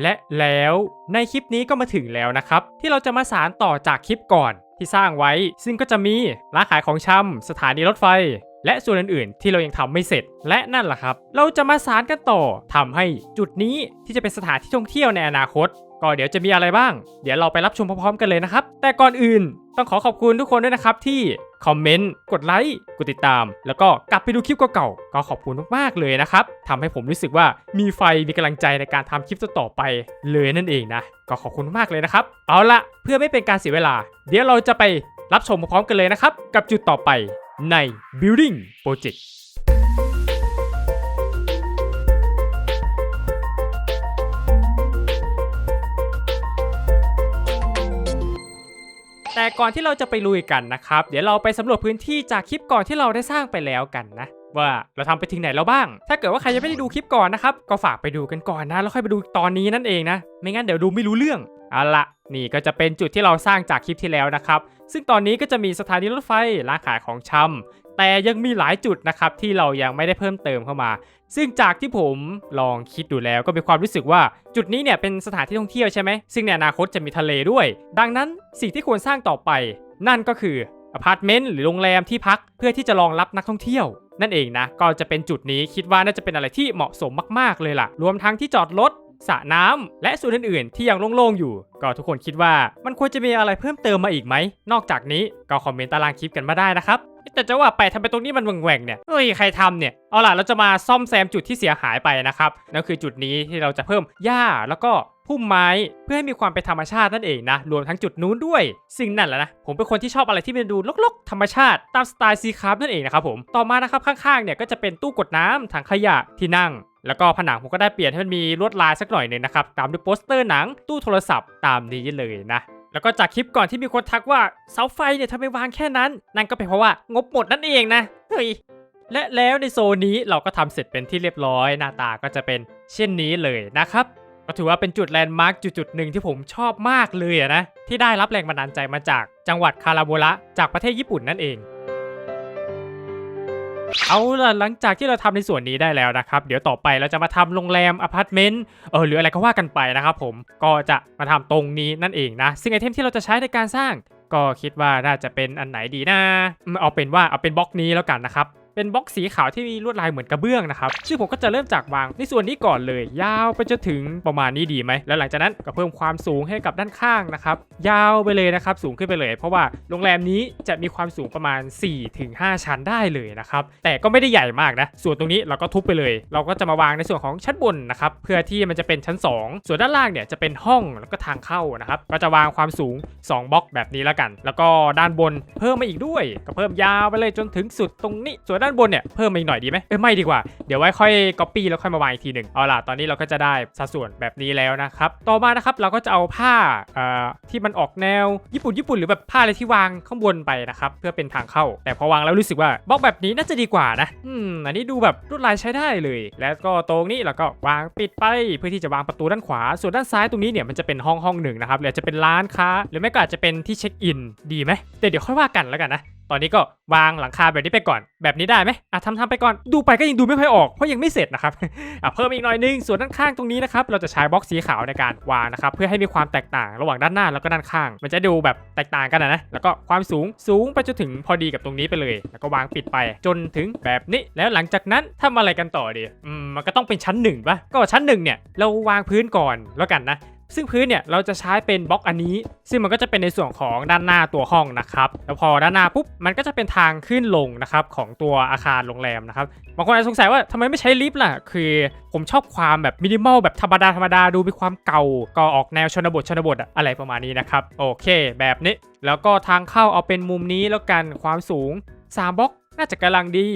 และแล้วในคลิปนี้ก็มาถึงแล้วนะครับ ที่เราจะมาสารต่อจากคลิปก่อนที่สร้างไว้ ซึ่งก็จะมีร้านขายของชำสถานีรถไฟ และส่วนอื่นๆ ที่เรายังทำไม่เสร็จและนั่นแหละครับ เราจะมาสารกันต่อทำให้จุดนี้ที่จะเป็นสถานที่ท่องเที่ยวในอนาคต ก็เดี๋ยวจะมีอะไรบ้าง เดี๋ยวเราไปรับชมพร้อมๆกันเลยนะครับ แต่ก่อนอื่นต้องขอขอบคุณทุกคนด้วยนะครับที่ คอมเมนต์ กดไลค์ กดติดตาม แล้วก็กลับไปดูคลิปเก่าๆ ก็ขอบคุณมากๆเลยนะครับทำให้ผมรู้สึกว่ามีไฟ มีกำลังใจในการทำคลิปต่อไปเลยนั่นเองนะ ก็ขอบคุณมากเลยนะครับ เอาละเพื่อไม่เป็นการเสียเวลา เดี๋ยวเราจะไปรับชมพร้อมๆกันเลยนะครับ กับจุดต่อไปใน Building Project แต่ก่อนที่เราจะไปลุยกันนะครับ เดี๋ยวเราไปสำรวจพื้นที่จากคลิปก่อนที่เราได้สร้างไปแล้วกันนะว่าเราทำไปถึงไหนแล้วบ้าง ถ้าเกิดว่าใครยังไม่ได้ดูคลิปก่อนนะครับ ก็ฝากไปดูกันก่อนนะ แล้วค่อยไปดูตอนนี้นั่นเองนะ ไม่งั้นเดี๋ยวดูไม่รู้เรื่องเอาละนี่ก็จะเป็นจุดที่เราสร้างจากคลิปที่แล้วนะครับ ซึ่งตอนนี้ก็จะมีสถานีรถไฟร้านขายของชำแต่ยังมีหลายจุดนะครับที่เรายังไม่ได้เพิ่มเติมเข้ามา ซึ่งจากที่ผมลองคิดดูแล้วก็มีความรู้สึกว่า จุดนี้เนี่ยเป็นสถานที่ท่องเที่ยวใช่ไหมซึ่งในอนาคตจะมีทะเลด้วย ดังนั้นสิ่งที่ควรสร้างต่อไป นั่นก็คืออพาร์ตเมนต์หรือโรงแรมที่พักเพื่อที่จะรองรับนักท่องเที่ยว นั่นเองนะก็จะเป็นจุดนี้คิดว่าน่าจะเป็นอะไรที่เหมาะสมมากๆเลยล่ะ รวมทั้งที่จอดรถ สระน้ำและส่วนอื่นๆ ที่ยังโล่งๆ อยู่ ก็ทุกคนคิดว่ามันควรจะมีอะไรเพิ่มเติมมาอีกไหม นอกจากนี้ก็คอมเมนต์ตารางคลิปกันมาได้นะครับแต่จะว่าไปทำไมตรงนี้มันแหว่งๆเนี่ย เฮ้ย ใครทำเนี่ย เอาล่ะ เราจะมาซ่อมแซมจุดที่เสียหายไปนะครับ นั่นคือจุดนี้ที่เราจะเพิ่มหญ้าแล้วก็พุ่มไม้เพื่อให้มีความเป็นธรรมชาตินั่นเองนะ รวมทั้งจุดนู้นด้วยสิ่งนั่นแหละนะ ผมเป็นคนที่ชอบอะไรที่มันดูลกๆ ธรรมชาติตามสไตล์ซีคราฟนั่นเองนะครับผม ต่อมานะครับข้างๆเนี่ยก็จะเป็นตู้กดน้ำถังขยะที่นั่ง แล้วก็ผนังผมก็ได้เปลี่ยนให้มันมีลวดลายสักหน่อยหนึ่งนะครับ ตามด้วยโปสเตอร์หนังตู้โทรศัพท์ตามนี้เลยนะ แล้วก็จากคลิปก่อนที่มีคนทักว่าเสาไฟเนี่ยทำไมวางแค่นั้น นั่นก็เป็นเพราะว่างบหมดนั่นเองนะเฮ้ยและแล้วในโซนนี้เราก็ทำเสร็จเป็นที่เรียบร้อยหน้าตาก็จะเป็นเช่นนี้เลยนะครับก็ถือว่าเป็นจุดแลนด์มาร์กจุดๆหนึ่งที่ผมชอบมากเลยนะที่ได้รับแรงบันดาลใจมาจากจังหวัดคาราโบระจากประเทศญี่ปุ่นนั่นเอง เอาล่ะหลังจากที่เราทำในส่วนนี้ได้แล้วนะครับ เดี๋ยวต่อไปเราจะมาทำโรงแรมอพาร์ตเมนต์เออหรืออะไรก็ว่ากันไปนะครับผมก็จะมาทำตรงนี้นั่นเองนะ ซึ่งไอเทมที่เราจะใช้ในการสร้าง ก็คิดว่าน่าจะเป็นอันไหนดีนะเอาเป็นว่าเอาเป็นบล็อกนี้แล้วกันนะครับ เป็นบล็อกสีขาวที่มีลวดลายเหมือนกระเบื้องนะครับซึ่งผมก็จะเริ่มจากวางในส่วนนี้ก่อนเลย ยาวไปจนถึงประมาณนี้ดีไหม แล้วหลังจากนั้นก็เพิ่มความสูงให้กับด้านข้างนะครับ ยาวไปเลยนะครับ สูงขึ้นไปเลย เพราะว่าโรงแรมนี้จะมีความสูงประมาณ 4-5 ชั้นได้เลยนะครับ แต่ก็ไม่ได้ใหญ่มากนะ ส่วนตรงนี้เราก็ทุบไปเลย เราก็จะมาวางในส่วนของชั้นบนนะครับ เพื่อที่มันจะเป็นชั้น 2 ส่วนด้านล่างเนี่ยจะเป็นห้องแล้วก็ทางเข้านะครับ ก็จะวางความสูง 2 บล็อกแบบนี้แล้วกัน แล้วก็ด้านบนเพิ่มมาอีกด้วย ก็เพิ่มยาวไปเลยจนถึงสุดตรงนี้ส่วนด้านบนเนี่ยเพิ่มมาอีกหน่อยดีไหมเอ้ไม่ดีกว่า เดี๋ยวไว้ค่อย copy แล้วค่อยมาวางอีกทีหนึ่งเอาล่ะตอนนี้เราก็จะได้สัดส่วนแบบนี้แล้วนะครับต่อมานะครับเราก็จะเอาผ้าเอ่อที่มันออกแนวญี่ปุ่นญี่ปุ่นหรือแบบผ้าอะไรที่วางข้างบนไปนะครับเพื่อเป็นทางเข้า แต่พอวางแล้วรู้สึกว่าบล็อกแบบนี้น่าจะดีกว่านะอืมอันนี้ดูแบบลวดลายใช้ได้เลย แล้วก็ตรงนี้เราก็วางปิดไปเพื่อที่จะวางประตูด้านขวา ส่วนด้านซ้ายตรงนี้เนี่ยมันจะเป็นห้องห้องหนึ่งนะครับหรือจจะเป็นร้านค้า หรือไม่ก็อาจจะเป็นที่เช็คอินดีไหมแต่เดี๋ยวค่อยว่ากันแล้วกันนะตอนนี้ก็วางหลังคาแบบนี้ไปก่อนแบบนี้ได้ไหมอะทำทำไปก่อนดูไปก็ยังดูไม่ค่อยออกเพราะยังไม่เสร็จนะครับอะเพิ่มอีกหน่อยนึงส่วนด้านข้างตรงนี้นะครับเราจะใช้บล็อกสีขาวในการวางนะครับเพื่อให้มีความแตกต่างระหว่างด้านหน้าแล้วก็ด้านข้าง มันจะดูแบบแตกต่างกันนะแล้วก็ความสูงสูงไปจนถึงพอดีกับตรงนี้ไปเลย แล้วก็วางปิดไปจนถึงแบบนี้แล้วหลังจากนั้นทำอะไรกันต่อดีอืมมันก็ต้องเป็นชั้นหนึ่งปะก็ชั้นหนึ่งเนี่ยเราวางพื้นก่อนแล้วกันนะ ซึ่งพื้นเนี่ยเราจะใช้เป็นบล็อกอันนี้ ซึ่งมันก็จะเป็นในส่วนของด้านหน้าตัวห้องนะครับแล้วพอด้านหน้าปุ๊บมันก็จะเป็นทางขึ้นลงนะครับของตัวอาคารโรงแรมนะครับบางคนอาจจะสงสัยว่าทำไมไม่ใช้ลิฟต์ล่ะ คือผมชอบความแบบมินิมอลแบบธรรมดาธรรมดาดูมีความเก่า ก็ออกแนวชนบทชนบทอะอะไรประมาณนี้นะครับโอเค แบบนี้แล้วก็ทางเข้าเอาเป็นมุมนี้แล้วกันความสูง3บล็อก น่าจะกำลังดี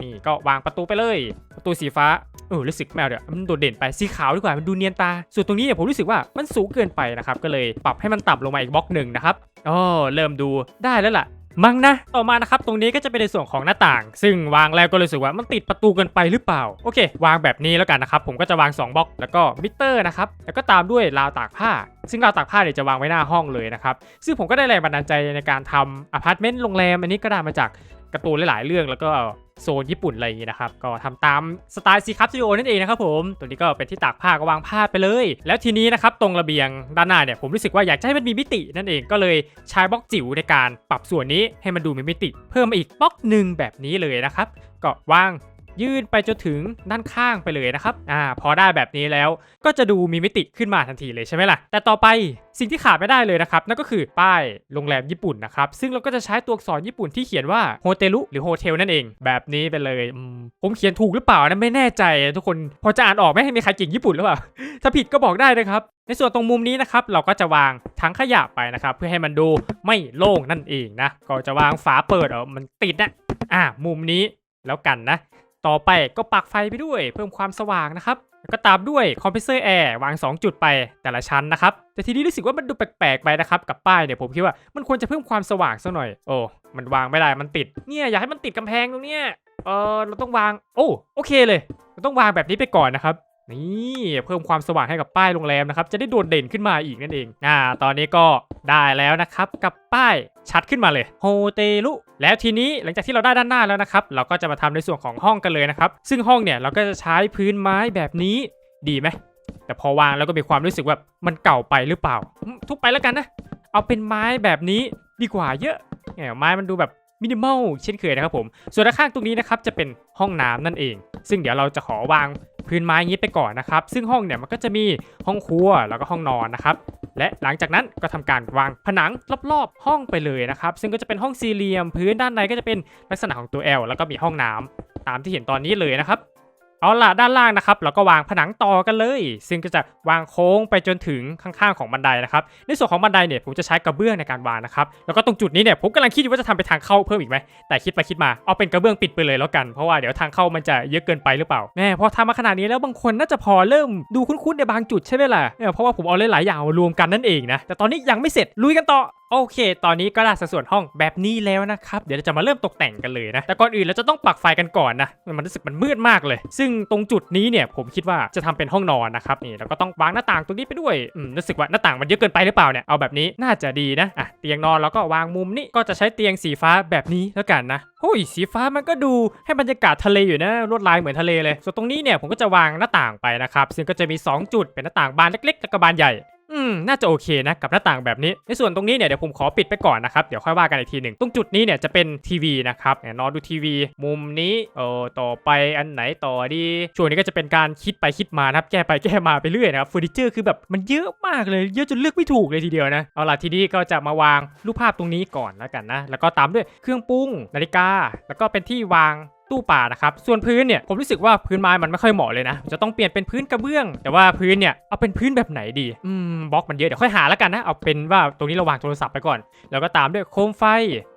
นี่ก็วางประตูไปเลย ประตูสีฟ้าเออรู้สึกแมวเดี๋ยวมันโดดเด่นไปสีขาวดีกว่ามันดูเนียนตา ส่วนตรงนี้เนี่ยผมรู้สึกว่ามันสูงเกินไปนะครับก็เลยปรับให้มันต่ำลงมาอีกบล็อกหนึ่งนะครับอ๋อเริ่มดูได้แล้วล่ะมั้งนะต่อมานะครับตรงนี้ก็จะเป็นในส่วนของหน้าต่าง ซึ่งวางแล้วก็รู้สึกว่ามันติดประตูเกินไปหรือเปล่า โอเค วางแบบนี้แล้วกันนะครับ ผมก็จะวาง 2บล็อกแล้วก็มิเตอร์นะครับแล้วก็ตามด้วยราวตากผ้า ซึ่งราวตากผ้าเนี่ยจะวางไว้หน้าห้องเลยนะครับซึ่งผมก็ได้แรงบันดาลใจในการทำอพาร์ตเมนต์โรงแรมอันนี้ก็ได้มาจาก การ์ตูนหลาย ๆ เรื่องแล้วก็โซนญี่ปุ่นอะไรอย่างงี้นะครับ ก็ทำตามสไตล์ซีคัพซีโอนั่นเองนะครับผม ตัวนี้ก็เป็นที่ตากผ้าก็วางผ้าไปเลย แล้วทีนี้นะครับตรงระเบียงด้านหน้าเนี่ยผมรู้สึกว่าอยากจะให้มันมีมิตินั่นเองก็เลยใช้บล็อกจิ๋วในการปรับส่วนนี้ให้มันดูมีมิติ เพิ่มมาอีกบล็อกหนึ่งแบบนี้เลยนะครับก็วาง ยื่นไปจนถึงด้านข้างไปเลยนะครับอ่าพอได้แบบนี้แล้วก็จะดูมีมิติขึ้นมาทันทีเลยใช่ไหมล่ะ แต่ต่อไปสิ่งที่ขาดไม่ได้เลยนะครับนั่นก็คือป้ายโรงแรมญี่ปุ่นนะครับซึ่งเราก็จะใช้ตัวอักษรญี่ปุ่นที่เขียนว่าโฮเทลุหรือโฮเทลนั่นเอง แบบนี้ไปเลยผมเขียนถูกหรือเปล่านะไม่แน่ใจ ทุกคนพอจะอ่านออกไหมมีใครเก่งญี่ปุ่นหรือเปล่าถ้าผิดก็บอกได้นะครับในส่วนตรงมุมนี้นะครับเราก็จะวางถังขยะไปนะครับ เพื่อให้มันดูไม่โล่งนั่นเองนะก็จะวางฝาเปิดเออมันติดนะอ่ามุมนี้แล้วกันนะ ต่อไปก็ปักไฟไปด้วยเพิ่มความสว่างนะครับแล้วก็ตามด้วยคอมเพรสเซอร์แอร์วาง 2 จุดไปแต่ละชั้นนะครับ แต่ทีนี้รู้สึกว่ามันดูแปลกๆไปนะครับ กับป้ายเนี่ยผมคิดว่ามันควรจะเพิ่มความสว่างสักหน่อย โอ้ มันวางไม่ได้มันติด เนี่ยอยากให้มันติดกำแพงตรงเนี้ยเออเราต้องวาง โอ้โอเคเลย เราต้องวางแบบนี้ไปก่อนนะครับ นี่เพิ่มความสว่างให้กับป้ายโรงแรมนะครับ จะได้โดดเด่นขึ้นมาอีกนั่นเอง อ่า ตอนนี้ก็ได้แล้วนะครับ กับป้ายชัดขึ้นมาเลยโฮเทลุแล้วทีนี้หลังจากที่เราได้ด้านหน้าแล้วนะครับ เราก็จะมาทำในส่วนของห้องกันเลยนะครับ ซึ่งห้องเนี่ยเราก็จะใช้พื้นไม้แบบนี้ดีไหมแต่พอวางแล้วก็มีความรู้สึกว่ามันเก่าไปหรือเปล่า ทุบไปแล้วกันนะ เอาเป็นไม้แบบนี้ดีกว่าเยอะเนี่ยไม้มันดูแบบมินิมอลเช่นเคยนะครับผม ส่วนด้านข้างตรงนี้นะครับจะเป็นห้องน้ำนั่นเอง ซึ่งเดี๋ยวเราจะขอวาง พื้นไม้อย่างนี้ไปก่อนนะครับ ซึ่งห้องเนี่ยมันก็จะมีห้องครัวแล้วก็ห้องนอนนะครับ และหลังจากนั้นก็ทำการวางผนังรอบๆ ห้องไปเลยนะครับ ซึ่งก็จะเป็นห้องสี่เหลี่ยม พื้นด้านในก็จะเป็นลักษณะของตัว L แล้วก็มีห้องน้ำตามที่เห็นตอนนี้เลยนะครับ เอาล่ะด้านล่างนะครับเราก็วางผนังต่อกันเลย ซึ่งก็จะวางโค้งไปจนถึงข้างๆของบันไดนะครับในส่วนของบันไดเนี่ยผมจะใช้กระเบื้องในการวางนะครับแล้วก็ตรงจุดนี้เนี่ยผมกำลังคิดอยู่ว่าจะทำเป็นทางเข้าเพิ่มอีกไหมแต่คิดไปคิดมาเอาเป็นกระเบื้องปิดไปเลยแล้วกันเพราะว่าเดี๋ยวทางเข้ามันจะเยอะเกินไปหรือเปล่าแม่พอทำมาขนาดนี้แล้วบางคนน่าจะพอเริ่มดูคุ้นๆในบางจุดใช่ไหมล่ะเนี่ยเพราะว่าผมเอาหลายๆอย่างรวมกันนั่นเองนะแต่ตอนนี้ยังไม่เสร็จลุยกันต่อโอเค ตอนนี้ก็ได้สัดส่วนห้องแบบนี้แล้วนะครับ เดี๋ยวเราจะมาเริ่มตกแต่งกันเลยนะ แต่ก่อนอื่นเราจะต้องปักไฟกันก่อนนะ มันรู้สึกมันมืดมากเลย ซึ่งตรงจุดนี้เนี่ยผมคิดว่าจะทำเป็นห้องนอนนะครับ นี่เราก็ต้องวางหน้าต่างตรงนี้ไปด้วย อืม รู้สึกว่าหน้าต่างมันเยอะเกินไปหรือเปล่าเนี่ย เอาแบบนี้น่าจะดีนะ อะ เตียงนอนเราก็วางมุมนี้ก็จะใช้เตียงสีฟ้าแบบนี้แล้วกันนะโอ้ยสีฟ้ามันก็ดูให้บรรยากาศทะเลอยู่นะลวดลายเหมือนทะเลเลย ส่วนตรงนี้เนี่ยผมก็จะวางหน้าต่างไปนะครับ ซึ่งก็จะมี 2 จุดเป็นหน้าต่างบานเล็กๆและก็บานใหญ่ อืม น่าจะโอเคนะกับหน้าต่างแบบนี้ ในส่วนตรงนี้เนี่ยเดี๋ยวผมขอปิดไปก่อนนะครับ เดี๋ยวค่อยว่ากันอีกทีหนึ่ง ตรงจุดนี้เนี่ยจะเป็นทีวีนะครับเนี่ยนอนดูทีวี มุมนี้เออต่อไปอันไหนต่อดี ช่วงนี้ก็จะเป็นการคิดไปคิดมานะครับ แก้ไปแก้มาไปเรื่อยนะครับเฟอร์นิเจอร์คือแบบมันเยอะมากเลย เยอะจนเลือกไม่ถูกเลยทีเดียวนะ เอาล่ะทีนี้ก็จะมาวางรูปภาพตรงนี้ก่อนแล้วกันนะ แล้วก็ตามด้วยเครื่องปรุงนาฬิกา แล้วก็เป็นที่วางตู้ป่านะครับ ส่วนพื้นเนี่ยผมรู้สึกว่าพื้นไม้มันไม่ค่อยเหมาะเลยนะ จะต้องเปลี่ยนเป็นพื้นกระเบื้อง แต่ว่าพื้นเนี่ยเอาเป็นพื้นแบบไหนดีอืมบล็อกมันเยอะเดี๋ยวค่อยหาแล้วกันนะเอาเป็นว่าตรงนี้เราวางโทรศัพท์ไปก่อน แล้วก็ตามด้วยโคมไฟ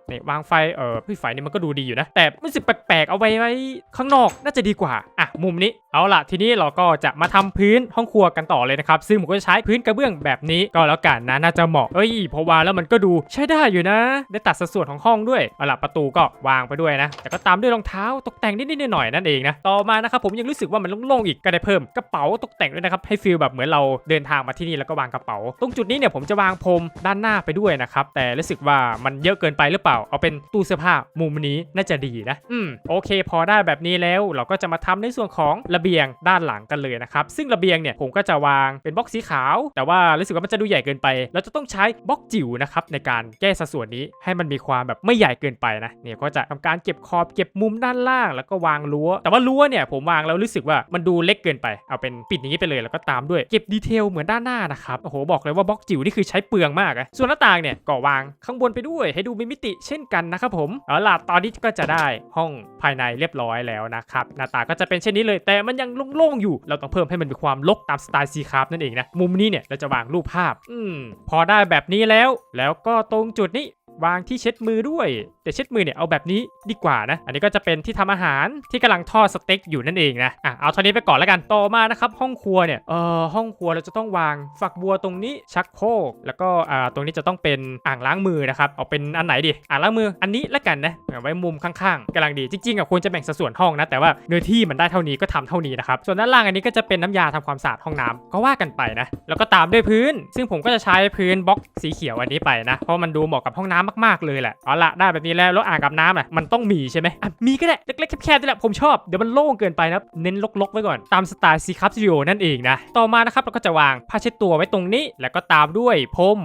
เนี่ยวางไฟ เออพี่ไฟนี่มันก็ดูดีอยู่นะ แต่รู้สึกแปลกๆ เอาไว้ไว้ข้างนอกน่าจะดีกว่า อะ มุมนี้ เอาล่ะทีนี้เราก็จะมาทำพื้นห้องครัวกันต่อเลยนะครับซึ่งผมก็จะใช้พื้นกระเบื้องแบบนี้ก็แล้วกันนะน่าจะเหมาะเอ้ยพอวางแล้วมันก็ดูใช้ได้อยู่นะ ได้ตัดสัดส่วนของห้องด้วยเอาล่ะประตูก็วางไปด้วยนะแต่ก็ตามด้วยรองเท้าตกแต่งนิดๆหน่อยๆนั่นเองนะต่อมานะครับผมยังรู้สึกว่ามันโล่งๆอีกก็ได้เพิ่มกระเป๋าตกแต่งด้วยนะครับให้ฟีลแบบเหมือนเราเดินทางมาที่นี่แล้วก็วางกระเป๋า ตรงจุดนี้เนี่ยผมจะวางพรมด้านหน้าไปด้วยนะครับแต่รู้สึกว่ามันเยอะเกินไปหรือเปล่า เอาเป็นตู้เสื้อผ้ามุมนี้น่าจะดีนะอืมโอเค พอได้แบบนี้แล้วเราก็จะมาทำในส่วนของระเบบียงด้านหลังกันเลยนะครับ ซึ่งระเบียงเนี่ยผมก็จะวางเป็นบล็อกสีขาว แต่ว่ารู้สึกว่ามันจะดูใหญ่เกินไป เราจะต้องใช้บล็อกจิ๋วนะครับในการแก้สัดส่วนนี้ให้มันมีความแบบไม่ใหญ่เกินไปนะ เนี่ยก็จะทำการเก็บขอบเก็บมุมด้านล่าง แล้วก็วางรั้ว แต่ว่ารั้วเนี่ยผมวางแล้วรู้สึกว่ามันดูเล็กเกินไป เอาเป็นปิดอย่างนี้ไปเลยแล้วก็ตามด้วยเก็บดีเทลเหมือนด้านหน้านะครับโอ้โหบอกเลยว่าบล็อกจิ๋วนี่คือใช้เปลืองมากอะส่วนหน้าต่างเนี่ยก็วางข้างบนไปด้วย ให้ดูมีมิติเช่นกันนะครับผมเอาล่ะตอนนี้ก็จะได้ห้องภายในเรียบร้อยแล้วนะครับหน้าตาก็จะเป็นเช่นนี้เลยแต่มันยังโล่งๆอยู่ เราต้องเพิ่มให้มันมีความลกตามสไตล์ซีคราฟนั่นเองนะ มุมนี้เนี่ยเราจะวางรูปภาพ อืม พอได้แบบนี้แล้ว แล้วก็ตรงจุดนี้ วางที่เช็ดมือด้วย แต่เช็ดมือเนี่ยเอาแบบนี้ดีกว่านะ อันนี้ก็จะเป็นที่ทำอาหารที่กำลังทอดสเต็กอยู่นั่นเองนะอะเอาเท่านี้ไปก่อนแล้วกันต่อมานะครับห้องครัวเนี่ยเอ่อห้องครัวเราจะต้องวางฝักบัวตรงนี้ชักโครกแล้วก็อ่าตรงนี้จะต้องเป็นอ่างล้างมือนะครับเอาเป็นอันไหนดีอ่างล้างมืออันนี้แล้วกันนะเอาไว้มุมข้างๆกำลังดีจริงๆอะควรจะแบ่งสัดส่วนห้องนะแต่ว่าเนื้อที่มันได้เท่านี้ก็ทำเท่านี้นะครับส่วนด้านล่างอันนี้ก็จะเป็นน้ำยาทำความสะอาดห้องน้ำก็ว่ากันไปนะแล้วก็ตามด้วยพื้น ซึ่งผมก็จะใช้พื้นบล็อกสีเขียวอันนี้ไปนะเพราะมันดูเหมาะกับห้องน้ำมากๆเลยแหละเอาละได้แบบนี้แล้วแล้วอ่างอาบน้ำอะมันต้องมีใช่ไหมอะมีก็ได้เล็กๆแคบๆนี่แหละผมชอบเดี๋ยวมันโล่งเกินไปนะเน้นลกๆไว้ก่อนตามสไตล์ซีคัพสตูดิโอนั่นเองนะต่อมานะครับเราก็จะวางผ้าเช็ดตัวไว้ตรงนี้ แล้วก็ตามด้วยพรม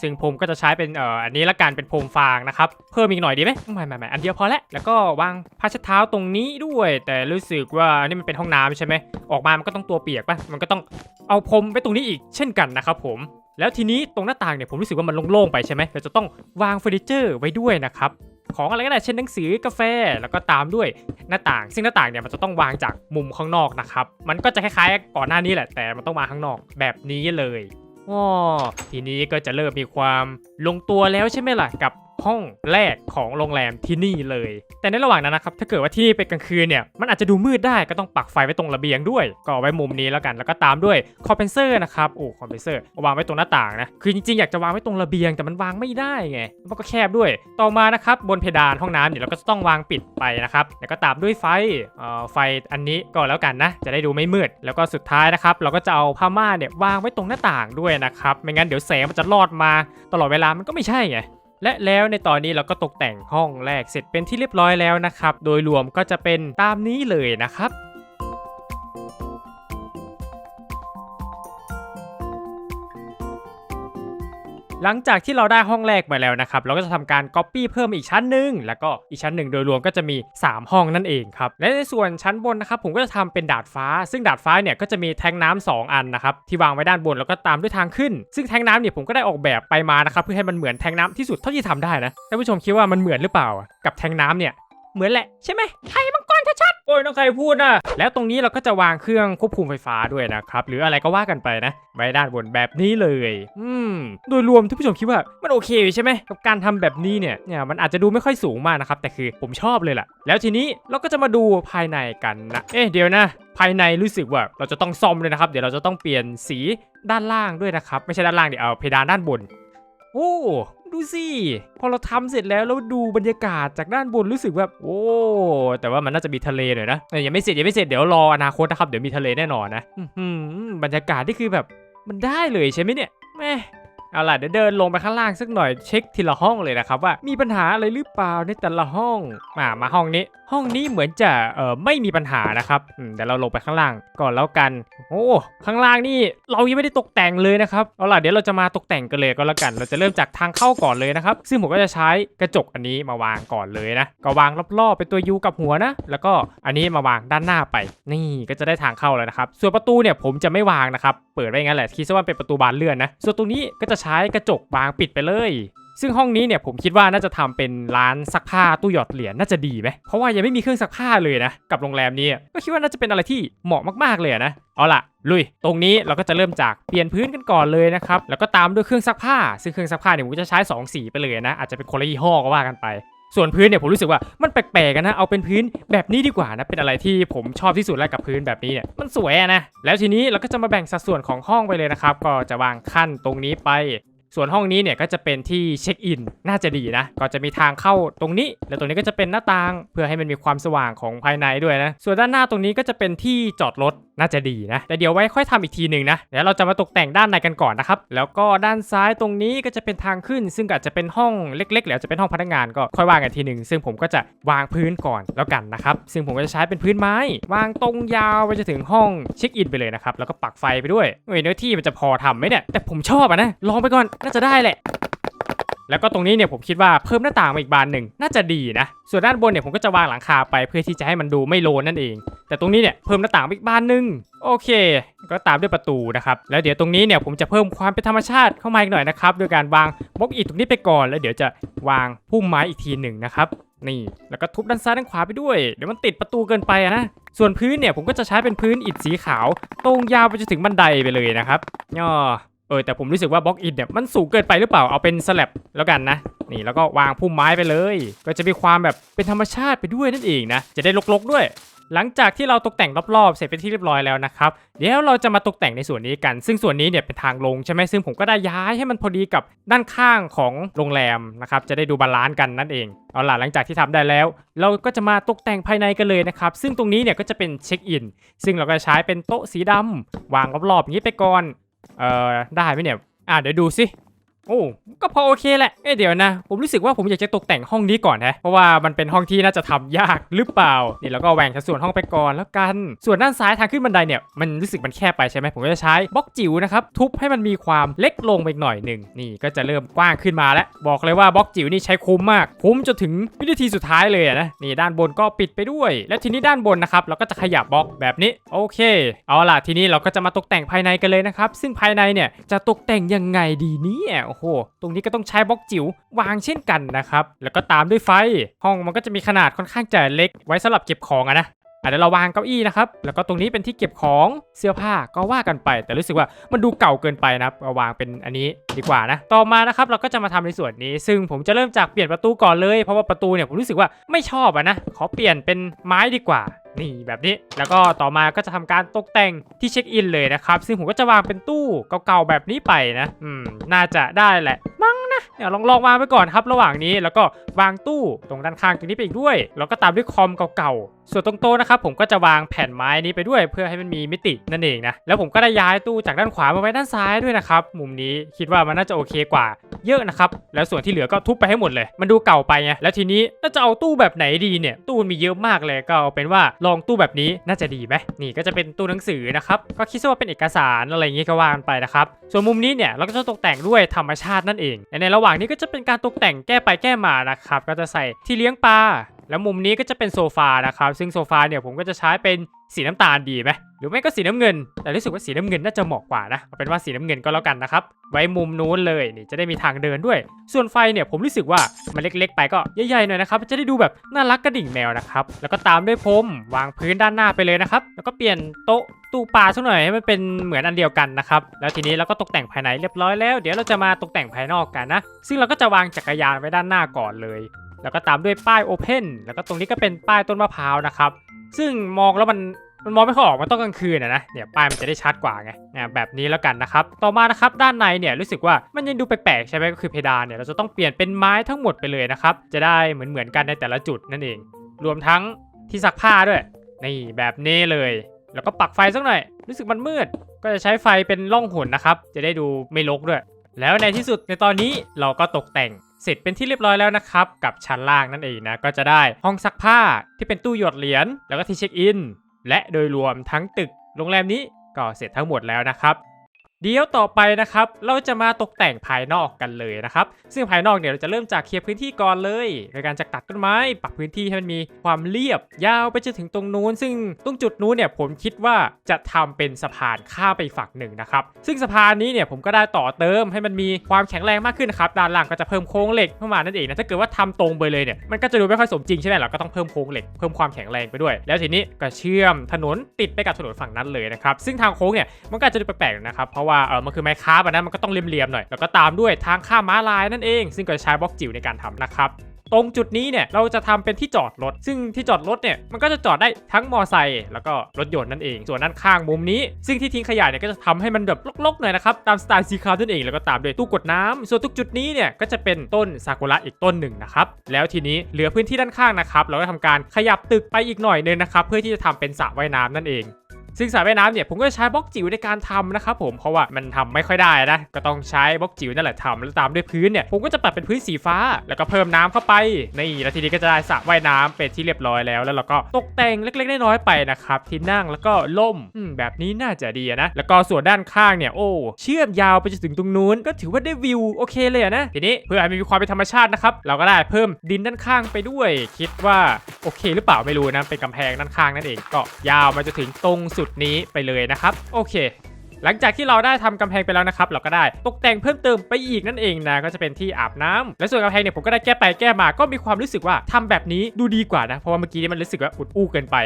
ซึ่งผมก็จะใช้เป็นเอ่ออันนี้ละกันเป็นพรมฟางนะครับ เพิ่มอีกหน่อยดีไหมไม่ไม่ไม่อันเดียวพอแล้วแล้วก็วางผ้าเช็ดเท้าตรงนี้ด้วย แต่รู้สึกว่านี่มันเป็นห้องน้ำใช่ไหมออกมามันก็ต้องตัวเปียกปะมันก็ต้องเอาพรมไปตรงนี้อีกเช่นกันนะครับผม แล้วทีนี้ตรงหน้าต่างเนี่ยผมรู้สึกว่ามันโล่งๆไปใช่ไหมเราจะต้องวางเฟอร์นิเจอร์ไว้ด้วยนะครับของอะไรก็ได้เช่นหนังสือกาแฟแล้วก็ตามด้วยหน้าต่าง ซึ่งหน้าต่างเนี่ยมันจะต้องวางจากมุมข้างนอกนะครับมันก็จะคล้ายๆ ก่อนหน้านี้แหละแต่มันต้องมาข้างนอกแบบนี้เลยอ๋อทีนี้ก็จะเริ่มมีความลงตัวแล้วใช่ไหมล่ะกับ ห้องแรกของโรงแรมที่นี่เลย แต่ในระหว่างนั้นนะครับถ้าเกิดว่าที่นี่เป็นกลางคืนเนี่ยมันอาจจะดูมืดได้ก็ต้องปักไฟไว้ตรงระเบียงด้วย ก็ไว้มุมนี้แล้วกันแล้วก็ตามด้วยคอมเพนเซอร์นะครับโอ้คอมเพนเซอร์วางไว้ตรงหน้าต่างนะคือจริงๆอยากจะวางไว้ตรงระเบียงแต่มันวางไม่ได้ไงมันก็แคบด้วย ต่อมานะครับบนเพดานห้องน้ำเนี่ยเราก็จะต้องวางปิดไปนะครับแล้วก็ตามด้วยไฟเอ่อไฟอันนี้ก็แล้วกันนะ จะได้ดูไม่มืด แล้วก็สุดท้ายนะครับเราก็จะเอาผ้าม่านเนี่ยวางไว้ตรงหน้าต่างด้วยนะครับไม่งั้นเดี๋ยวแสงมันจะลอดมาตลอดเวลามันก็ไม่ใช่ไง และแล้วในตอนนี้เราก็ตกแต่งห้องแรกเสร็จเป็นที่เรียบร้อยแล้วนะครับ โดยรวมก็จะเป็นตามนี้เลยนะครับ หลังจากที่เราได้ห้องแรกมาแล้วนะครับ เราก็จะทำการ Copy เพิ่มอีกชั้นหนึ่งแล้วก็อีกชั้นหนึ่งโดยรวมก็จะมี 3 ห้องนั่นเองครับ และในส่วนชั้นบนนะครับผมก็จะทำเป็นดาดฟ้า ซึ่งดาดฟ้าเนี่ยก็จะมีแทงน้ำสองอันนะครับที่วางไว้ด้านบนแล้วก็ตามด้วยทางขึ้น ซึ่งแทงน้ำเนี่ยผมก็ได้ออกแบบไปมานะครับเพื่อให้มันเหมือนแทงน้ำที่สุดเท่าที่ทำได้นะท่านผู้ชมคิดว่ามันเหมือนหรือเปล่า กับแทงน้ำเนี่ยเหมือนแหละใช่ไหมไทยมังกรชัดๆโอ้ยน้องใครพูดนะแล้วตรงนี้เราก็จะวางเครื่องควบคุมไฟฟ้าด้วยนะครับหรืออะไรก็ว่ากันไปนะไว้ด้านบนแบบนี้เลย อืม โดยรวมท่านผู้ชมคิดว่ามันโอเคใช่ไหมกับการทำแบบนี้เนี่ยเนี่ยมันอาจจะดูไม่ค่อยสูงมากนะครับแต่คือผมชอบเลยล่ะ แล้วทีนี้เราก็จะมาดูภายในกันนะเอ๊ะเดี๋ยวนะภายในรู้สึกว่าเราจะต้องซ่อมเลยนะครับ เดี๋ยวเราจะต้องเปลี่ยนสีด้านล่างด้วยนะครับ ไม่ใช่ด้านล่างเดี๋ยวเอาเพดานด้านบน โอ้ ดูสิพอเราทำเสร็จแล้วแล้วดูบรรยากาศจากด้านบนรู้สึกแบบโอ้แต่ว่ามันน่าจะมีทะเลหน่อยนะยังไม่เสร็จยังไม่เสร็จเดี๋ยวรออนาคตนะครับเดี๋ยวมีทะเลแน่นอนนะบรรยากาศที่คือแบบมันได้เลยใช่ไหมเนี่ยแม่ เอาล่ะเดี๋ยวเดินลงไปข้างล่างสักหน่อยเช็คทีละห้องเลยนะครับว่ามีปัญหาอะไรหรือเปล่าในแต่ละห้องมามาห้องนี้ ห้องนี้เหมือนจะเอ่อไม่มีปัญหานะครับเดี๋ยวเราลงไปข้างล่างก่อนแล้วกัน โอ้ข้างล่างนี่เรายังไม่ได้ตกแต่งเลยนะครับเอาล่ะเดี๋ยวเราจะมาตกแต่งกันเลยก็แล้วกัน เราจะเริ่มจากทางเข้าก่อนเลยนะครับซึ่งผมก็จะใช้กระจกอันนี้มาวางก่อนเลยนะก็วางรอบๆเป็นตัวยูกับหัวนะ แล้วก็อันนี้มาวางด้านหน้าไป นี่ก็จะได้ทางเข้าแล้วนะครับส่วนประตูเนี่ยผมจะไม่วางนะครับเปิดไว้ย่างนั้นแหละคิดซะว่าเป็นประตูบานเลื่อนนะส่วนตรงนี้ก็จะใช้กระจกบางปิดไปเลย ซึ่งห้องนี้เนี่ยผมคิดว่าน่าจะทำเป็นร้านซักผ้าตู้หยอดเหรียญน่าจะดีไหมเพราะว่ายังไม่มีเครื่องซักผ้าเลยนะ กับโรงแรมนี้ก็คิดว่าน่าจะเป็นอะไรที่เหมาะมากๆเลยนะเอาล่ะลุย ตรงนี้เราก็จะเริ่มจากเปลี่ยนพื้นกันก่อนเลยนะครับ แล้วก็ตามด้วยเครื่องซักผ้า ซึ่งเครื่องซักผ้าเนี่ยผมจะใช้ 2 สีไปเลยนะ อาจจะเป็นคนละยี่ห้อก็ว่ากันไป ส่วนพื้นเนี่ยผมรู้สึกว่ามันแปลกๆกันนะเอาเป็นพื้นแบบนี้ดีกว่านะเป็นอะไรที่ผมชอบที่สุดแล้วกับพื้นแบบนี้เนี่ยมันสวยนะแล้วทีนี้เราก็จะมาแบ่งสัดส่วนของห้องไปเลยนะครับก็จะวางขั้นตรงนี้ไปส่วนห้องนี้เนี่ยก็จะเป็นที่เช็คอินน่าจะดีนะ ก็จะมีทางเข้าตรงนี้ แล้วตรงนี้ก็จะเป็นหน้าต่าง เพื่อให้มันมีความสว่างของภายในด้วยนะ ส่วนด้านหน้าตรงนี้ก็จะเป็นที่จอดรถน่าจะดีนะ แต่เดี๋ยวไว้ค่อยทำอีกทีหนึ่งนะเดี๋ยวเราจะมาตกแต่งด้านในกันก่อนนะครับ แล้วก็ด้านซ้ายตรงนี้ก็จะเป็นทางขึ้น ซึ่งอาจจะเป็นห้องเล็กๆหรืออาจะเป็นห้องพนักงานก็ค่อยว่ากันทีหนึ่งซึ่งผมก็จะวางพื้นก่อนแล้วกันนะครับซึ่งผมก็จะใช้เป็นพื้นไม้ วางตรงยาวไปจนถึงห้องเช็คอินไปเลยนะครับแล้วก็ปักไฟไปด้วยเฮ้ยเนื้อที่มันจะพอทำไหมเนี่ยแต่ผมชอบอะนะลองไปก่อนน่าจะได้แหละ แล้วก็ตรงนี้เนี่ยผมคิดว่าเพิ่มหน้าต่างมาอีกบานหนึ่งน่าจะดีนะ ส่วนด้านบนเนี่ยผมก็จะวางหลังคาไปเพื่อที่จะให้มันดูไม่โลนนั่นเอง แต่ตรงนี้เนี่ยเพิ่มหน้าต่างอีกบานหนึ่งโอเค ก็ตามด้วยประตูนะครับ แล้วเดี๋ยวตรงนี้เนี่ยผมจะเพิ่มความเป็นธรรมชาติเข้ามาอีกหน่อยนะครับโดยการวางบล็อกอิฐตรงนี้ไปก่อน แล้วเดี๋ยวจะวางพุ่มไม้อีกทีหนึ่งนะครับนี่แล้วก็ทุบด้านซ้ายด้านขวาไปด้วย เดี๋ยวมันติดประตูเกินไปอะนะส่วนพื้นเนี่ยผมก็จะใช้เป็นพื้นอิฐสีขาว ตรงยาวไปจนถึงบันไดไปเลยนะครับย่อ เออแต่ผมรู้สึกว่าบล็อกอินเนี่ยมันสูงเกินไปหรือเปล่าเอาเป็นสแลบแล้วกันนะนี่แล้วก็วางพุ่มไม้ไปเลย ก็จะมีความแบบเป็นธรรมชาติไปด้วยนั่นเองนะจะได้รกๆด้วย หลังจากที่เราตกแต่งรอบๆ เสร็จเป็นที่เรียบร้อยแล้วนะครับเดี๋ยวเราจะมาตกแต่งในส่วนนี้กัน ซึ่งส่วนนี้เนี่ยเป็นทางลงใช่ไหมซึ่งผมก็ได้ย้ายให้มันพอดีกับด้านข้างของโรงแรมนะครับจะได้ดูบาลานซ์กันนั่นเองเอาล่ะหลังจากที่ทำได้แล้ว เราก็จะมาตกแต่งภายในกันเลยนะครับซึ่งตรงนี้เนี่ยก็จะเป็นเช็คอินซึ่งเราก็ใช้เป็นโต๊ะสีดำวางรอบๆอย่างนี้ไปก่อน เอ่อได้ไหมเนี่ย อะเดี๋ยวดูสิ โอ้ก็พอโอเคแหละเอ้เดี๋ยวนะ ผมรู้สึกว่าผมอยากจะตกแต่งห้องนี้ก่อนนะ เพราะว่ามันเป็นห้องที่น่าจะทำยากหรือเปล่า นี่แล้วก็แหว่งสัดส่วนห้องไปก่อนแล้วกัน ส่วนด้านซ้ายทางขึ้นบันไดเนี่ย มันรู้สึกมันแคบไปใช่ไหม ผมก็จะใช้บล็อกจิ๋วนะครับ ทุบให้มันมีความเล็กลงไปอีกหน่อยหนึ่ง นี่ก็จะเริ่มกว้างขึ้นมาแล้ว บอกเลยว่าบล็อกจิ๋วนี่ใช้คุ้มมาก คุ้มจนถึงวินาทีสุดท้ายเลยนะ นี่ด้านบนก็ปิดไปด้วย แล้วทีนี้ด้านบนนะครับเราก็จะขยับบล็อกแบบนี้ โอเค เอาล่ะทีนี้เราก็จะมาตกแต่งภายในกันเลยนะครับ ซึ่งภายในเนี่ยจะตกแต่งยังไงดีเนี่ยอ้โห ตรงนี้ก็ต้องใช้บล็อกจิ๋ววางเช่นกันนะครับ แล้วก็ตามด้วยไฟ ห้องมันก็จะมีขนาดค่อนข้างจะเล็ก ไว้สำหรับเก็บของอะนะอะเดี๋ยวเราวางเก้าอี้นะครับ แล้วก็ตรงนี้เป็นที่เก็บของเสื้อผ้าก็ว่ากันไป แต่รู้สึกว่ามันดูเก่าเกินไปนะครับเอาวางเป็นอันนี้ดีกว่านะ ต่อมานะครับเราก็จะมาทำในส่วนนี้ ซึ่งผมจะเริ่มจากเปลี่ยนประตูก่อนเลย เพราะว่าประตูเนี่ยผมรู้สึกว่าไม่ชอบอะนะ ขอเปลี่ยนเป็นไม้ดีกว่า นี่แบบนี้ แล้วก็ต่อมาก็จะทำการตกแต่งที่เช็คอินเลยนะครับ ซึ่งผมก็จะวางเป็นตู้เก่าๆแบบนี้ไปนะ อืม น่าจะได้แหละมั้งนะเดี๋ยวลองลองวางไปก่อนครับระหว่างนี้ แล้วก็วางตู้ตรงด้านข้างตรงนี้ไปอีกด้วย แล้วก็ตามด้วยคอมเก่าๆ ส่วนตรงโต๊ะนะครับผมก็จะวางแผ่นไม้นี้ไปด้วย เพื่อให้มันมีมิตินั่นเองนะ แล้วผมก็ได้ย้ายตู้จากด้านขวามาไว้ด้านซ้ายด้วยนะครับ มุมนี้คิดว่ามันน่าจะโอเคกว่าเยอะนะครับ แล้วส่วนที่เหลือก็ทุบไปให้หมดเลย มันดูเก่าไปไง แล้วทีนี้เราจะเอาตู้แบบไหนดีเนี่ย ตู้มันมีเยอะมากเลย ก็เอาเป็นว่าลองตู้แบบนี้น่าจะดีไหมนี่ก็จะเป็นตู้หนังสือนะครับก็คิดซะว่าเป็นเอกสารอะไรอย่างงี้ก็ว่ากันไปนะครับส่วนมุมนี้เนี่ยเราก็จะตกแต่งด้วยธรรมชาตินั่นเองในระหว่างนี้ก็จะเป็นการตกแต่งแก้ไปแก้มานะครับก็จะใส่ที่เลี้ยงปลา แล้วมุมนี้ก็จะเป็นโซฟานะครับ ซึ่งโซฟาเนี่ยผมก็จะใช้เป็นสีน้ำตาลดีไหมหรือไม่ก็สีน้ำเงิน แต่รู้สึกว่าสีน้ำเงินน่าจะเหมาะกว่านะเอาเป็นว่าสีน้ำเงินก็แล้วกันนะครับ ไว้มุมนู้นเลยนี่จะได้มีทางเดินด้วย ส่วนไฟเนี่ยผมรู้สึกว่ามันเล็กๆ ไปก็ใหญ่ๆหน่อยนะครับ จะได้ดูแบบน่ารักกระดิ่งแมวนะครับ แล้วก็ตามด้วยพรมวางพื้นด้านหน้าไปเลยนะครับ แล้วก็เปลี่ยนโต๊ะตู้ปลาสักหน่อยให้มันเป็นเหมือนอันเดียวกันนะครับ แล้วทีนี้เราก็ตกแต่งภายในเรียบร้อยแล้ว เดี๋ยวเราจะมาตกแต่งภายนอกกันนะ ซึ่งเราก็จะวางจักรยานไว้ด้านหน้าก่อนเลย แล้วก็ตามด้วยป้าย Open แล้วก็ตรงนี้ก็เป็นป้ายต้นมะพร้าวนะครับ ซึ่งมองแล้วมันมันมองไม่ค่อยออกมันต้องกลางคืนอะนะเนี่ยป้ายมันจะได้ชัดกว่าไงนะแบบนี้แล้วกันนะครับ ต่อมานะครับด้านในเนี่ยรู้สึกว่ามันยังดูแปลกๆใช่ไหมก็คือเพดานเนี่ยเราจะต้องเปลี่ยนเป็นไม้ทั้งหมดไปเลยนะครับ จะได้เหมือนเหมือนๆกันในแต่ละจุดนั่นเอง รวมทั้งที่ซักผ้าด้วย นี่แบบนี้เลย แล้วก็ปักไฟสักหน่อย รู้สึกมันมืด ก็จะใช้ไฟเป็นล่องหนนะครับ จะได้ดูไม่รกด้วย แล้วในที่สุดในตอนนี้เราก็ตกแต่ง เสร็จเป็นที่เรียบร้อยแล้วนะครับกับชั้นล่างนั่นเองนะก็จะได้ห้องซักผ้าที่เป็นตู้หยดเหรียญแล้วก็ที่เช็คอินและโดยรวมทั้งตึกโรงแรมนี้ก็เสร็จทั้งหมดแล้วนะครับ เดี๋ยวต่อไปนะครับเราจะมาตกแต่งภายนอกกันเลยนะครับซึ่งภายนอกเนี่ยเราจะเริ่มจากเคลียร์พื้นที่ก่อนเลยโดยการจะตัดต้นไม้ปรับพื้นที่ให้มันมีความเรียบ ยาวไปจนถึงตรงนู้น ซึ่งตรงจุดนู้นเนี่ยผมคิดว่าจะทำเป็นสะพานข้ามไปฝั่งหนึ่งนะครับซึ่งสะพานนี้เนี่ยผมก็ได้ต่อเติมให้มันมีความแข็งแรงมากขึ้นนครับด้านล่างก็จะเพิ่มโครงเหล็กเข้ามานั่นเองนะถ้าเกิดว่าทำตรงไปเลยเนี่ยมันก็จะดูไม่ค่อยสมจริงใช่ไหมเราก็ต้องเพิ่มโครงเหล็กเพิ่มความแข็งแรงไปด้วย แล้วทีนี้ก็เชื่อมถนนติดไปกับถนนฝั่งนั้นเลยนะครับซึ่งทางโค้งเนี่ยมันก็จะดูแปลกๆนะครับเพราะว่าเออมันคือไม้ค้าแบอะนมันก็ต้องเรียมๆหน่อยแล้วก็ตามด้วยทางข้ามม้าลายนั่นเอง ซึ่งก็จะใช้บล็อกจิ๋วในการทำนะครับตรงจุดนี้เนี่ยเราจะทำเป็นที่จอดรถ ซึ่งที่จอดรถเนี่ยมันก็จะจอดได้ทั้งมอไซค์แล้วก็รถยนต์นั่นเอง ส่วนด้านข้างมุมนี้ ซึ่งที่ทิ้งขยะเนี่ยก็จะทำให้มันแบบรกๆหน่อยนะครับตามสไตล์ซีคาร์นั่นเองแล้วก็ตามด้วยตู้กดน้ำส่วนทุกจุดนี้เนี่ยก็จะเป็นต้นซากุระอีกต้นหนึ่งนะครับแล้วทีนี้เหลือพื้นที่ด้านข้างนะครับเราก็ทำการขยับตึกไปอีกหน่อยนึงนะครับเพื่อที่จะทำเป็นสระว่ายน้ำนั่นเอง ซึ่งสระว่ายน้ำเนี่ยผมก็ใช้บล็อกจิ๋วในการทำนะครับผมเพราะว่ามันทำไม่ค่อยได้นะก็ต้องใช้บล็อกจิ๋วนั่นแหละทำแล้วตามด้วยพื้นเนี่ยผมก็จะปรับเป็นพื้นสีฟ้า แล้วก็เพิ่มน้ำเข้าไปนี่แล้วทีนี้ก็จะได้สระว่ายน้ำเป็นที่เรียบร้อยแล้ว แล้วเราก็ตกแต่งเล็กๆน้อยๆไปนะครับที่นั่งแล้วก็ล่มแบบนี้น่าจะดีนะแล้วก็ส่วนด้านข้างเนี่ยโอ้เชื่อมยาวไปจนถึงตรงนู้นก็ถือว่าได้วิวโอเคเลยนะทีนี้เพื่อให้มันมีความเป็นธรรมชาตินะครับเราก็ได้เพิ่มดินด้านข้างไปด้วย คิดว่าโอเค หรือเปล่าไม่รู้นะเป็นกำแพงด้านข้างนั่นเองก็ยาวมาจนถึงตรงสุดนี้ไปเลยนะครับ โอเคหลังจากที่เราได้ทำกำแพงไปแล้วนะครับ เราก็ได้ตกแต่งเพิ่มเติมไปอีกนั่นเองนะ ก็จะเป็นที่อาบน้ำและส่วนกำแพงเนี่ยผมก็ได้แก้ไปแก้มา ก็มีความรู้สึกว่าทำแบบนี้ดูดีกว่านะ เพราะว่าเมื่อกี้นี่มันรู้สึกว่าอุดอู้เกินไป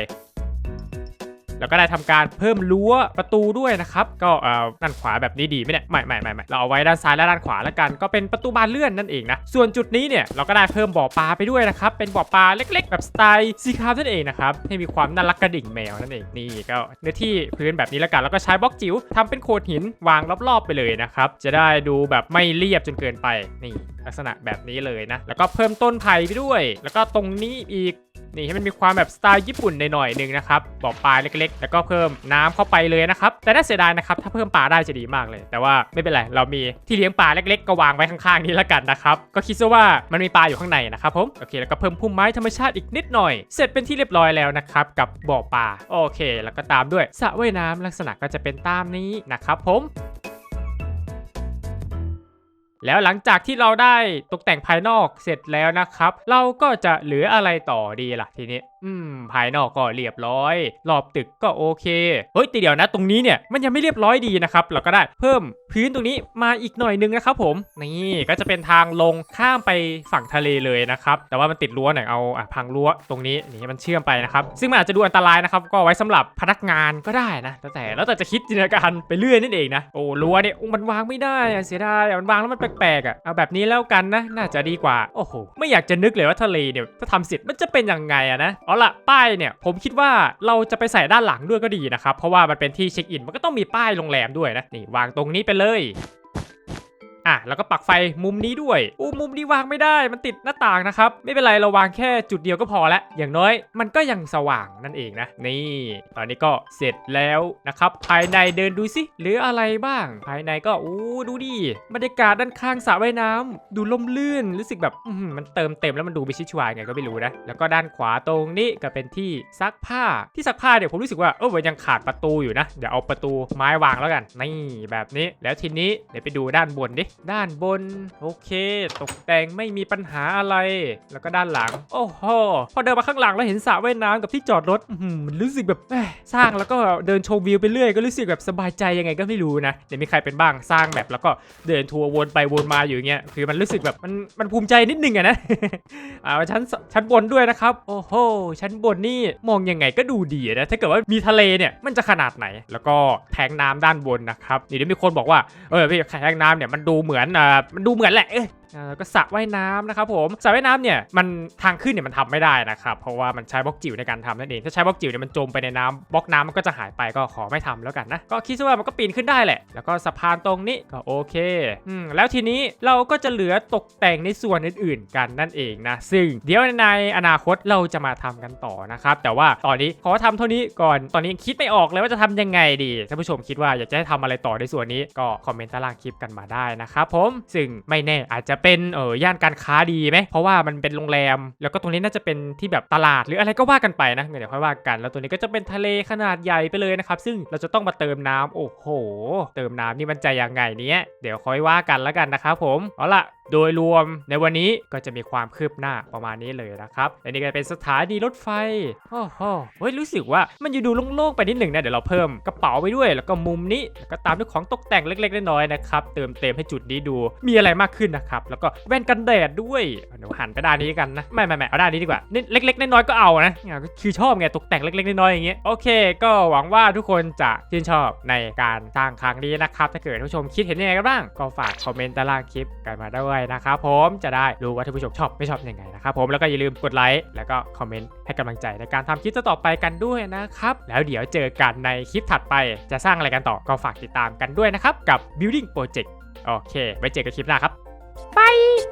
แล้วก็ได้ทำการเพิ่มรั้วประตูด้วยนะครับ ก็เอ่อด้านขวาแบบนี้ดีไหมเนี่ยไม่ไม่ไม่ไม่เราเอาไว้ด้านซ้ายและด้านขวาแล้วกัน ก็เป็นประตูบานเลื่อนนั่นเองนะ ส่วนจุดนี้เนี่ยเราก็ได้เพิ่มบ่อปลาไปด้วยนะครับ เป็นบ่อปลาเล็ก ๆ แบบสไตล์ซีคาร์นั่นเองนะครับ ให้มีความน่ารักกระดิ่งแมวนั่นเอง นี่ก็เนื้อที่พื้นแบบนี้แล้วกัน แล้วก็ใช้บล็อกจิ๋วทำเป็นโขดหินวางรอบๆไปเลยนะครับ จะได้ดูแบบไม่เรียบจนเกินไป นี่ลักษณะแบบนี้เลยนะ แล้วก็เพิ่มต้นไผ่ไปด้วย แล้วก็ตรงนี้อีก นี่ให้มันมีความแบบสไตล์ญี่ปุ่นหน่อยๆหนึ่งนะครับบ่อปลาเล็กๆ แล้วก็เพิ่มน้ำเข้าไปเลยนะครับแต่น่าเสียดายนะครับถ้าเพิ่มปลาได้จะดีมากเลย แต่ว่าไม่เป็นไรเรามีที่เลี้ยงปลาเล็กๆ ก็วางไว้ข้างๆนี้แล้วกันนะครับก็คิดซะว่ามันมีปลาอยู่ข้างในนะครับผมโอเคแล้วก็เพิ่มพุ่มไม้ธรรมชาติอีกนิดหน่อย เสร็จเป็นที่เรียบร้อยแล้วนะครับกับบ่อปลาโอเค แล้วก็ตามด้วยสระว่ายน้ำลักษณะก็จะเป็นตามนี้นะครับผม แล้วหลังจากที่เราได้ตกแต่งภายนอกเสร็จแล้วนะครับ เราก็จะเหลืออะไรต่อดีล่ะทีนี้ อืม ภายนอกก็เรียบร้อย รอบตึกก็โอเค เฮ้ยแต่เดี๋ยวนะ ตรงนี้เนี่ยมันยังไม่เรียบร้อยดีนะครับ เราก็ได้เพิ่มพื้นตรงนี้มาอีกหน่อยนึงนะครับผม นี่ก็จะเป็นทางลงข้ามไปฝั่งทะเลเลยนะครับ แต่ว่ามันติดรั้วหน่อยเอาอะพังรั้วตรงนี้นี่มันเชื่อมไปนะครับ ซึ่งมันอาจจะดูอันตรายนะครับ ก็ไว้สำหรับพนักงานก็ได้นะ แล้วแต่แล้วแต่จะคิดจินตนาการไปเรื่อยนั่นเองนะ โอ้รั้วเนี่ยมันวางไม่ได้เสียดายมันวางแล้วมันปลกๆอะเอาแบบนี้แล้วกันนะ น่าจะดีกว่า โอ้โห ไม่อยากจะนึกเลยว่าทะเลเนี่ยถ้าทำเสร็จมันจะเป็นยังไงอะนะเอาละป้ายเนี่ยผมคิดว่าเราจะไปใส่ด้านหลังด้วยก็ดีนะครับเพราะว่ามันเป็นที่เช็คอินมันก็ต้องมีป้ายโรงแรมด้วยนะนี่วางตรงนี้ไปเลย อะแล้วก็ปักไฟมุมนี้ด้วยอู้มุมนี้วางไม่ได้มันติดหน้าต่างนะครับไม่เป็นไรเราวางแค่จุดเดียวก็พอละอย่างน้อยมันก็ยังสว่างนั่นเองนะ นี่ ตอนนี้ก็เสร็จแล้วนะครับ ภายในเดินดูสิเหลืออะไรบ้าง ภายในก็อู้ดูดิบรรยากาศด้านข้างสระว่ายน้ำดูล่มลื่นรู้สึกแบบมันเติมเต็มแล้วมันดูไปชิดชวายไงก็ไม่รู้นะแล้วก็ด้านขวาตรงนี้ก็เป็นที่ซักผ้าที่ซักผ้าเนี่ยผมรู้สึกว่าเออยังขาดประตูอยู่นะเดี๋ยวเอาประตูไม้วางแล้วกันนี่แบบนี้แล้วทีนี้เดี๋ยวไปดูด้านบนดิด้านบน โอเค ตกแต่งไม่มีปัญหาอะไร แล้วก็ด้านหลัง โอ้โห พอเดินมาข้างหลังแล้วเห็นสระว่ายน้ำกับที่จอดรถมันรู้สึกแบบสร้างแล้วก็เดินชมวิวไปเรื่อยก็รู้สึกแบบสบายใจยังไงก็ไม่รู้นะเดี๋ยวมีใครเป็นบ้างสร้างแบบแล้วก็เดินทัวร์วนไปวนมาอยู่อย่างเงี้ยคือมันรู้สึกแบบมันมันภูมิใจนิดนึงอะนะอ่าชั้นชั้นบนด้วยนะครับ โอ้โหชั้นบนนี่มองยังไงก็ดูดีนะถ้าเกิดว่ามีทะเลเนี่ยมันจะขนาดไหน แล้วก็แทงน้ำด้านบนนะครับนี่เดี๋ยวมีคนบอกว่าเออพี่แทงน้ำเนี่ยมันดูเหมือนอ่ามันดูเหมือนแหละเอ้ยแล้วก็สระว่ายน้ำนะครับผมสระว่ายน้ำเนี่ยมันทางขึ้นเนี่ยมันทำไม่ได้นะครับเพราะว่ามันใช้บล็อกจิ๋วในการทำนั่นเองถ้าใช้บล็อกจิ๋วเนี่ยมันจมไปในน้ำบล็อกน้ำมันก็จะหายไปก็ขอไม่ทำแล้วกันนะก็คิดว่ามันก็ปีนขึ้นได้แหละ แล้วก็สะพานตรงนี้ก็โอเคอืมแล้วทีนี้เราก็จะเหลือตกแต่งในส่วนอื่น ๆ กันนั่นเองนะซึ่งเดี๋ยวในอนาคตเราจะมาทำกันต่อนะครับแต่ว่าตอนนี้ขอทำเท่านี้ก่อนตอนนี้ยังคิดไม่ออกเลยว่าจะทำยังไงดีท่านผู้ชมคิดว่าอยากจะให้ทำอะไรต่อในส่วนนี้ก็คอมเมนต์ใต้ล่างคลิปกันมาได้นะครับผมซึ่งไม่แน่อาจจะเป็นเออย่านการค้าดีไหมเพราะว่ามันเป็นโรงแรม แล้วก็ตรงนี้น่าจะเป็นที่แบบตลาดหรืออะไรก็ว่ากันไปนะเดี๋ยวค่อยว่ากัน แล้วตัวนี้ก็จะเป็นทะเลขนาดใหญ่ไปเลยนะครับซึ่งเราจะต้องมาเติมน้ำโอ้โห เติมน้ำนี่มันจะยังไงเนี้ยเดี๋ยวค่อยว่ากันแล้วกันนะครับผมเอาล่ะ โดยรวมในวันนี้ก็จะมีความคืบหน้าประมาณนี้เลยนะครับและนี่ก็เป็นสถานีรถไฟโอ้โหเฮ้ยรู้สึกว่ามันอยู่ดูโล่งๆไปนิดหนึ่งนะเดี๋ยวเราเพิ่มกระเป๋าไปด้วยแล้วก็มุมนี้แล้วก็ตามด้วยของตกแต่งเล็กๆน้อยๆนะครับเติมเต็มให้จุดนี้ดูมีอะไรมากขึ้นนะครับแล้วก็แว่นกันแดดด้วยเดี๋ยวหันไปด้านนี้กันนะไม่ไม่ไม่เอาด้านนี้ดีกว่านี่เล็กๆน้อยๆก็เอานะก็คือชอบไงตกแต่งเล็กๆน้อยๆอย่างเงี้ยโอเค ก็หวังว่าทุกคนจะชื่นชอบในการสร้างครั้งนี้นะครับถ้าเกิดท่านผู้ชมคิดเห็นยังไงกันบ้างก็ฝากคอมเมนต์ใต้ล่างคลิปกันมาด้วยนะครับผมจะได้รู้ว่าท่านผู้ชมชอบไม่ชอบยังไงนะครับผมแล้วก็อย่าลืมกดไลค์แล้วก็คอมเมนต์ให้กำลังใจในการทำคลิปต่อไปกันด้วยนะครับแล้วเดี๋ยวเจอกันในคลิปถัดไป จะสร้างอะไรกันต่อก็ฝากติดตามกันด้วยนะครับกับ building project โอเค ไว้เจอกันคลิปหน้าครับ บาย